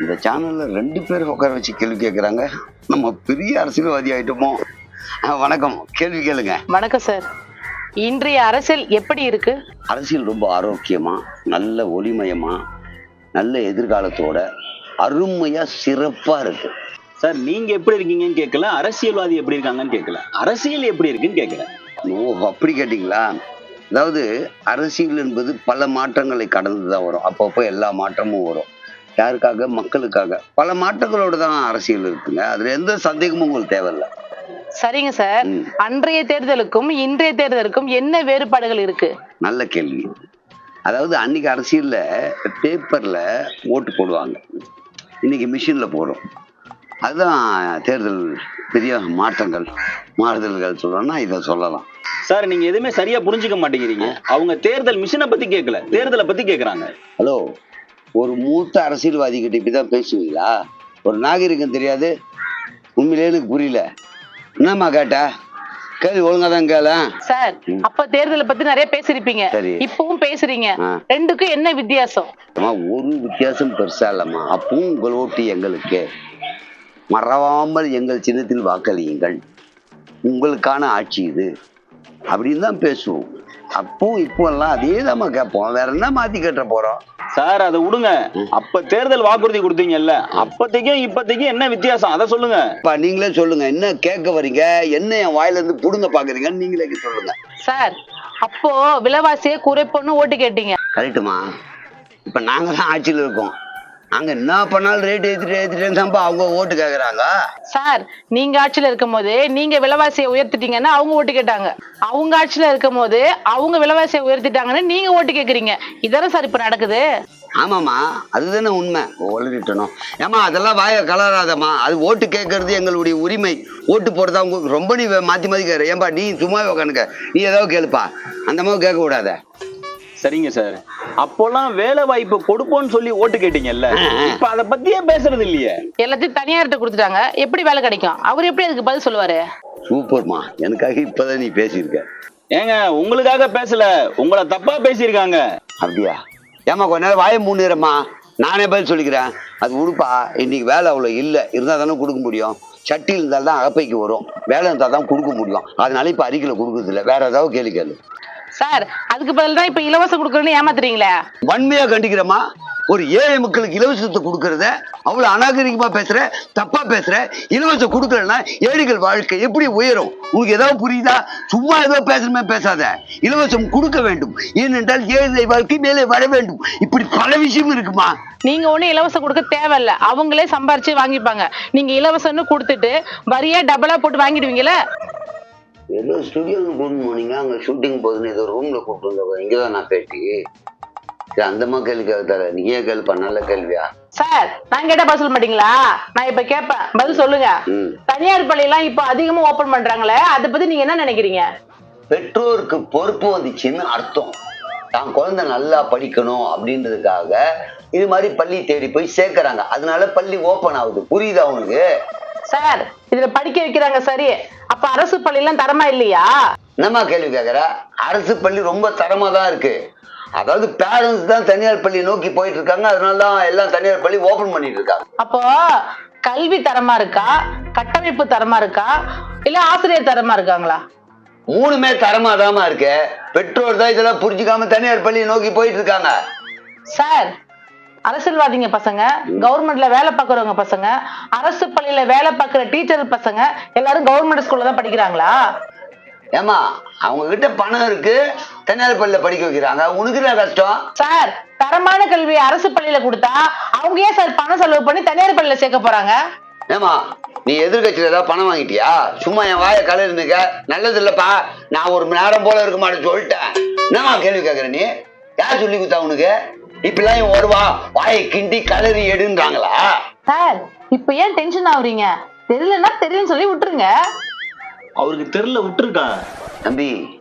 இந்த சேனல்ல ரெண்டு பேர் உட்கார வச்சு கேள்வி கேட்குறாங்க நம்ம பெரிய அரசியல்வாதி ஆயிட்டோமோ? ஆ, வணக்கம். கேள்வி கேளுங்க. வணக்கம் சார் இன்றைய அரசியல் எப்படி இருக்கு? அரசியல் ரொம்ப ஆரோக்கியமா நல்ல ஒளிமயமா நல்ல எதிர்காலத்தோட அருமையா சிறப்பா இருக்கு. சார் நீங்க எப்படி இருக்கீங்கன்னு கேட்கல அரசியல்வாதி எப்படி இருக்காங்கன்னு கேட்கல அரசியல் எப்படி இருக்குன்னு கேட்கல ஓ அப்படி கேட்டிங்களா? அதாவது அரசியல் என்பது பல மாற்றங்களை கடந்து தான் வரும். அப்பப்போ எல்லா மாற்றமும் வரும். யாருக்காக? மக்களுக்காக. பல மாற்றங்களோட தான் அரசியல் இருக்குங்க. அதுல எந்த சந்தேகமும் உங்களுக்கு தேவையில்லை. சரிங்க சார். அன்றைய தேர்தலுக்கும் இன்றைய தேர்தலுக்கும் என்ன வேறுபாடுகள் இருக்கு? நல்ல கேள்வி. அதாவது அன்னைக்கு அரசியல்ல பேப்பர்ல ஓட்டு போடுவாங்க. இன்னைக்கு மிஷின்ல போடும் அதுதான் தேர்தல் பெரிய மாற்றங்கள் மாறுதல்கள் சொல்லணும்னா இதை சொல்லலாம். சார் நீங்க எதுவுமே சரியா புரிஞ்சுக்க மாட்டேங்கிறீங்க. அவங்க தேர்தல் மிஷினை பத்தி கேட்கல தேர்தலை பத்தி கேக்குறாங்க. ஹலோ. ஒரு மூத்த அரசியல்வாதி கிட்ட இப்படிதான் பேசுவீங்களா? ஒரு நாகரிகம் தெரியாது. உண்மையிலே எனக்கு புரியல. என்னம்மா கேட்டா? கேள்வி ஒழுங்கா தான் கேள சார் அப்ப தேர்தலை பத்தி நிறைய பேசிருப்பீங்க சரி. இப்பவும் பேசுறீங்க. ரெண்டுக்கும் என்ன வித்தியாசம்? ஒரு வித்தியாசம் பெருசா இல்லம்மா. அப்பவும் உங்கள் ஓட்டு எங்களுக்கு. மறவாமல் எங்கள் சின்னத்தில் வாக்களியுங்கள். உங்களுக்கான ஆட்சி இது. அப்படின்னு தான் பேசுவோம். அப்பவும் இப்போ எல்லாம் அதே தான் கேட்போம் வேற என்ன மாத்தி கட்ட போறோம்? சார் அதை விடுங்க. அப்ப தேர்தல் வாக்குறுதி கொடுத்தீங்கல்ல அப்பத்தைக்கும் இப்பத்தைக்கும் என்ன வித்தியாசம்? அதை சொல்லுங்க. அப்பா நீங்களே சொல்லுங்க. என்ன கேட்க வர்றீங்க என்ன என் வாயில இருந்து புடுங்க பாக்குறீங்கன்னு நீங்களே சொல்லுங்க. சார் அப்போ விலைவாசியை குறைப்போன்னு ஓட்டு கேட்டீங்க. கரெக்டுமா இப்ப நாங்க தான் ஆட்சியில் இருக்கோம். நாங்க என்ன பண்ணாலும் ரேட் ஏத்திட்டு ஏத்திட்டேன்னு தான்ப்பா அவங்க ஓட்டு கேக்குறாங்க? சார் நீங்க ஆட்சியில இருக்கும் போது நீங்க விலைவாசியை உயர்த்திட்டீங்கன்னா அவங்க ஓட்டு கேட்டாங்க. அவங்க ஆட்சியில இருக்கும் போது அவங்க விலைவாசியை உயர்த்திட்டாங்கன்னு நீங்க ஓட்டு கேக்குறீங்க. இதானே சார் இப்ப நடக்குது? ஆமாம்மா அதுதானே உண்மை. உளறிட்டணும் ஏமா அதெல்லாம் வாய கலராதம்மா. அது ஓட்டு கேட்கறது எங்களுடைய உரிமை. ஓட்டு போடுறதா உங்களுக்கு ரொம்ப நீ மாற்றி மாற்றி கேட்குற ஏன்பா நீ சும்மாவே உட்காந்துக்க நீ ஏதாவது கேளுப்பா. அந்த மாதிரி கேட்க கூடாத சரிங்க சார். அப்போல்லாம் வேலை வாய்ப்பு கொடுப்போம்னு சொல்லி ஓட்டு கேட்டீங்கல்ல இப்ப அதை பத்தியே பேசுறது இல்லையே. எல்லாத்தையும் தனியார்கிட்ட கொடுத்துட்டாங்க. எப்படி வேலை கிடைக்கும்? அவர் எப்படி அதுக்கு பதில் சொல்லுவாரு? சூப்பர்மா. எனக்காக இப்போதான் நீ பேசியிருக்க. ஏங்க உங்களுக்காக பேசல உங்களை தப்பா பேசியிருக்காங்க. அப்படியா? ஏமா கொஞ்ச நேரம் வாயை மூணுறம்மா நானே பதில் சொல்லிக்கிறேன். அது உடுப்பா. இன்னைக்கு வேலை அவ்வளோ இல்லை. இருந்தால் தானே கொடுக்க முடியும். சட்டி இருந்தால் தான் அகப்பைக்கு வரும். வேலை இருந்தால் தான் கொடுக்க முடியும். அதனால இப்போ அறிக்கையில் கொடுக்கறது இல்லை வேற ஏதாவது கேள்வி கேளு. சார் அதுக்கு பதில் தான் இப்ப இலவசம் கொடுக்குறேன்னு ஏமாத்துறீங்களே? வன்மையா கண்டிக்கிறேமா ஒரு ஏழை மக்களுக்கு இலவசத்தை கொடுக்கறத அவ்வளவு அநாகரிகமா பேசுற தப்பா பேசுற இலவசம் கொடுக்கலன்னா ஏழைகள் வாழ்க்கை எப்படி உயரும்? உனக்கு ஏதாவது புரியுதா? சும்மா ஏதோ பேசணுமே பேசாத. இலவசம் கொடுக்க வேண்டும். ஏனென்றால் ஏழை வாழ்க்கை மேலே வர வேண்டும். இப்படி பல விஷயம் இருக்குமா? நீங்க ஒண்ணு இலவசம் கொடுக்க தேவையில்ல. அவங்களே சம்பாரிச்சு வாங்கிப்பாங்க. நீங்க இலவசம்னு கொடுத்துட்டு வரியா டபுளா போட்டு வாங்கிடுவீங்களே ஏதோ ஸ்டுடியோக்கு கூட்டு போனீங்க அங்கே ஷூட்டிங் போகுதுன்னு ஏதோ ரூமில் கூப்பிட்டு வந்தவங்க இங்கே தான் நான் பேட்டி. சரி அந்தம்மா கேள்வி கேட்கல நீ ஏன் கேள்விப்பா நல்ல கேள்வியா? சார் நான் கேட்டா பதில் சொல்ல மாட்டீங்களா? நான் இப்ப கேட்பேன் பதில் சொல்லுங்க. தனியார் பள்ளியெல்லாம் இப்ப அதிகமா ஓபன் பண்றாங்களே அதை பத்தி நீங்க என்ன நினைக்கிறீங்க? பெற்றோருக்கு பொறுப்பு வந்துச்சுன்னு அர்த்தம். தான் குழந்தை நல்லா படிக்கணும் அப்படின்றதுக்காக இது மாதிரி பள்ளி தேடி போய் சேர்க்கறாங்க. அதனால பள்ளி ஓப்பன் ஆகுது. புரியுதா உனக்கு? சார் இதுல படிக்க வைக்கிறாங்க சரி. அப்ப அரசு பள்ளியெல்லாம் தரமா இல்லையா? என்னம்மா கேள்வி கேட்குற அரசு பள்ளி ரொம்ப தரமா தான் இருக்கு. அதாவது பேரண்ட்ஸ் தான் தனியார் பள்ளி நோக்கி போயிட்டு இருக்காங்க அதனால தான் எல்லாம் தனியார் பள்ளி ஓபன் பண்ணிட்டு இருக்காங்க. அப்போ கல்வி தரமா இருக்கா? கட்டமைப்பு தரமா இருக்கா? இல்ல ஆசிரியர் தரமா இருக்காங்களா? மூணுமே தரமா தாமா இருக்கு. பெற்றோர் தான் இதெல்லாம் புரிஞ்சுக்காம தனியார் பள்ளியை நோக்கி போயிட்டு இருக்காங்க சார் அரசியல்வாதிங்க பசங்க கவர்மெண்ட்ல வேலை பார்க்கறவங்க பசங்க அரசு பள்ளியில வேலை பார்க்குற டீச்சர் பசங்க எல்லாரும் கவர்மெண்ட் ஸ்கூல்ல தான் படிக்கிறாங்களா? ஏமா அவங்க கிட்ட பணம் இருக்கு தனியார் பள்ளியில படிக்க வைக்கிறாங்க. உனக்கு என்ன கஷ்டம்? சார் தரமான கல்வியை அரசு பள்ளியில கொடுத்தா அவங்க ஏன் சார் பணம் செலவு பண்ணி தனியார் பள்ளியில சேர்க்க போறாங்க? ஏமா நீ எதிர்கட்சியில ஏதாவது பணம் வாங்கிட்டியா? சும்மா என் வாயை கலருந்துக்க நல்லது இல்லப்பா நான் ஒரு நேரம் போல இருக்க மாட்டேன்னு சொல்லிட்டேன். என்னம்மா கேள்வி கேட்குற நீ? யார் சொல்லி கொடுத்தா உனக்கு? இப்பெல்லாம் வருவா? வாயை கிண்டி கலரி எடுன்றாங்களா? சார் இப்ப ஏன் டென்ஷன் ஆகுறீங்க தெரியலன்னா தெரியும்னு சொல்லி விட்டுருங்க. அவருக்கு தெருல விட்டுருக்கா? தம்பி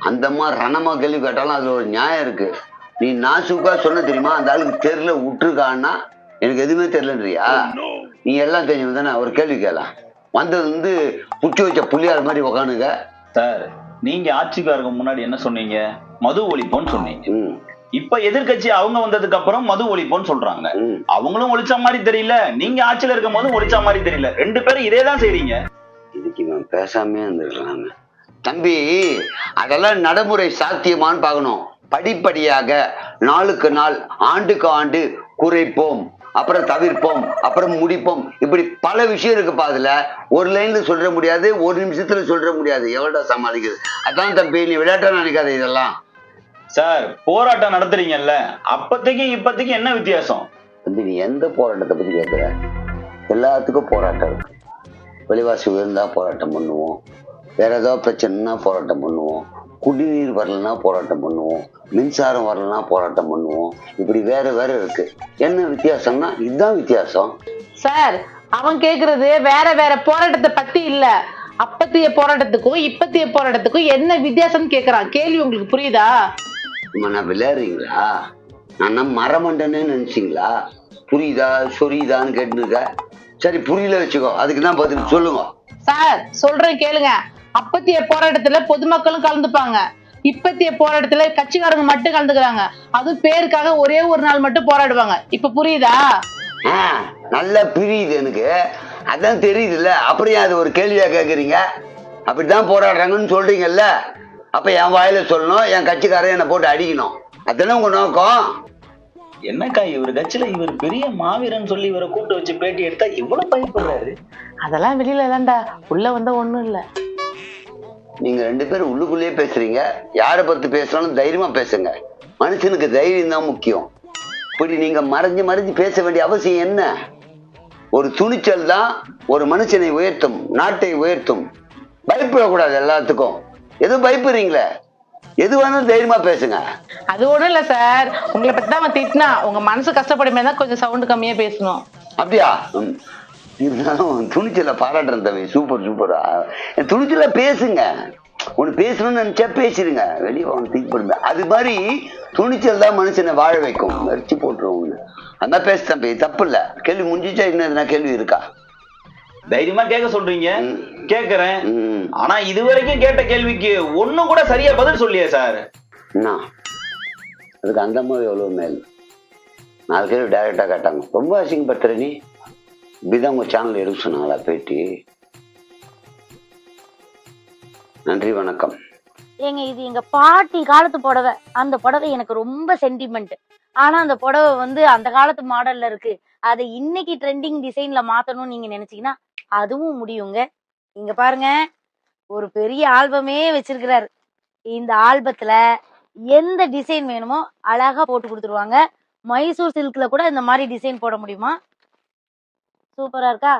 அந்த மாதிரி ரணமா கேள்வி கேட்டாலும் அதுல ஒரு நியாயம் இருக்கு. நீ நாசுக்கா சொன்ன தெரியுமா? அந்த ஆளுக்கு தெரியல விட்டுருக்கான்னா எனக்கு எதுவுமே தெரியலன்றியா? நீ எல்லாம் தெரிஞ்சவன் தானே? ஒரு கேள்வி கேட்கலாம். வந்தது வந்து புட்டி வச்ச புள்ளியார் மாதிரி உக்கானுங்க சார் நீங்க ஆட்சிக்காரங்க முன்னாடி என்ன சொன்னீங்க? மது ஒழிப்போன்னு சொன்னீங்க. ம். இப்ப எதிர்க்கட்சி அவங்க வந்ததுக்கு அப்புறம் மது ஒழிப்போன்னு சொல்றாங்க. அவங்களும் ஒழிச்ச மாதிரி தெரியல. நீங்க ஆட்சியில இருக்கும் போது ஒழிச்ச மாதிரி தெரியல. ரெண்டு பேரும் இதே தான் செய்றீங்க. இதுக்கு இவன் பேசாமே இருந்திருக்கலாங்க தம்பி அதெல்லாம் நடைமுறை சாத்தியமான்னு பார்க்கணும். படிப்படியாக நாளுக்கு நாள் ஆண்டுக்கு ஆண்டு குறைப்போம் அப்புறம் தவிர்ப்போம் அப்புறம் முடிப்போம். இப்படி பல விஷயம் இருக்குப்பா அதுல. ஒரு லைன்ல சொல்ற முடியாது ஒரு நிமிஷத்துல சொல்ற முடியாது. எவ்வளோ சமாளிக்குது அதான் தம்பி நீ விளையாட்டா நினைக்காத இதெல்லாம்? சார் போராட்டம் நடத்துறீங்கல்ல அப்பத்தைக்கு இப்பத்தைக்கு என்ன வித்தியாசம்? தம்பி நீ எந்த போராட்டத்தை பத்தி கேட்குற எல்லாத்துக்கும் போராட்டம் இருக்கு. விலைவாசி உயர்ந்தா போராட்டம் பண்ணுவோம். வேற ஏதாவது பிரச்சனைனா போராட்டம் பண்ணுவோம். குடிநீர் வரலன்னா போராட்டம் பண்ணுவோம். மின்சாரம் வரலன்னா போராட்டம் பண்ணுவோம். இப்படி வேற வேற இருக்கு. என்ன வித்தியாசம்னா இதுதான் வித்தியாசம். சார் அவன் கேக்குறது வேற வேற போராட்டத்தை பத்தி இல்ல. அப்பத்திய போராட்டத்துக்கும் இப்பத்திய போராட்டத்துக்கும் என்ன வித்தியாசம்னு கேக்குறான்? கேள்வி உங்களுக்கு புரியுதா? நான் விளையாடுறீங்களா நான் மரமண்டன்னு நினைச்சீங்களா? புரியுதா? சொரியுதான்னு கேட்டுருக்க சரி புரியல வச்சுக்கோ. அதுக்கு தான் பதில். சொல்லுங்க. சார் சொல்றேன் கேளுங்க. அப்பத்திய போராட்டத்துல பொதுமக்களும் கலந்துப்பாங்க. இப்பத்திய போராட்டத்துல கட்சிக்காரங்க மட்டும் கலந்துக்கிறாங்க. அதுவும் பேருக்காக ஒரே ஒரு நாள் மட்டும் போராடுவாங்க. இப்ப புரியுதா? நல்லா புரியுது எனக்கு. அதான் தெரியுதுல்ல. அப்படியே அது ஒரு கேள்வியா கேக்குறீங்க? அப்படிதான் போராடுறாங்கன்னு சொல்றீங்கல்ல? அப்ப என் வாயில சொல்லணும் என் கட்சிக்காரன் என்னை போட்டு அடிக்கணும். அதானே உங்க நோக்கம்? என்னக்கா இவர் கட்சியில இவர் பெரிய மாவீரன் சொல்லி இவரை கூப்பிட்டு வச்சு பேட்டி எடுத்தா இவ்வளவு பயப்படுறாரு? அதெல்லாம் வெளியில இல்லண்டா. உள்ள வந்தா ஒண்ணும் இல்ல. நீங்க ரெண்டு பேரும் உள்ளுக்குள்ளேயே பேசுறீங்க. யாரை பத்தி பேசணும் தைரியமா பேசுங்க. மனுஷனுக்கு தைரியம் தான் முக்கியம். இப்படி நீங்க மறைஞ்சு மறைஞ்சு பேச வேண்டிய அவசியம் என்ன? ஒரு துணிச்சல் தான் ஒரு மனுஷனை உயர்த்தும் நாட்டை உயர்த்தும். பயப்படக்கூடாது எல்லாத்துக்கும். எதுவும் பயப்படுறீங்களே? எது வேணாலும் தைரியமா பேசுங்க. அது ஒண்ணும் இல்ல சார். உங்களை பத்தி தான் திட்டினா. உங்க மனசு கஷ்டப்படுமே தான் கொஞ்சம் சவுண்ட் கம்மியா பேசணும். அப்படியா? ம். இருந்தாலும் துணிச்சலை பாராட்டுறேன் தம்பி. சூப்பர் சூப்பரா துணிச்சல பேசுங்க. ஒன்று பேசணும்னு நினைச்சா பேசிடுங்க. வெளியே வாங்க திங்க் பண்ணுங்க அது மாதிரி துணிச்சல் தான் மனுஷனை வாழ வைக்கும். மறிச்சு போட்டுருவோம் அதான் பேச தம்பி. தப்பு இல்லை. கேள்வி முடிஞ்சிச்சா இன்னும் எதுனா கேள்வி இருக்கா? தைரியமா கேட்க சொல்றீங்க. கேக்குறேன். ஆனா இது வரைக்கும் கேட்ட கேள்விக்கு ஒண்ணும் கூட சரியா பதில் சொல்லியே சார். என்ன? அதுக்கு அந்த மாதிரி எவ்வளோ மேல்? நாலு கேள்வி டைரெக்டாக கேட்டாங்க. ரொம்ப அசிங்கப்படுத்துற நீ. இப்படிதான் உங்கள் சேனல் எடுக்க சொன்னாங்களா பேட்டி. நன்றி வணக்கம். ஏங்க இது எங்க பாட்டி காலத்து புடவை. அந்த புடவை எனக்கு ரொம்ப சென்டிமெண்ட் ஆனா அந்த புடவை வந்து அந்த காலத்து மாடல்ல இருக்கு. அதை இன்னைக்கு ட்ரெண்டிங் டிசைன்ல மாத்தணும்னு நீங்க நினைச்சீங்கன்னா அதுவும் முடியுங்க. இங்க பாருங்க ஒரு பெரிய ஆல்பமே வச்சிருக்கிறாரு. இந்த ஆல்பத்துல எந்த டிசைன் வேணுமோ அழகா போட்டு கொடுத்துருவாங்க. மைசூர் சில்க்ல கூட இந்த மாதிரி டிசைன் போட முடியுமா? சூப்பரா இருக்கா?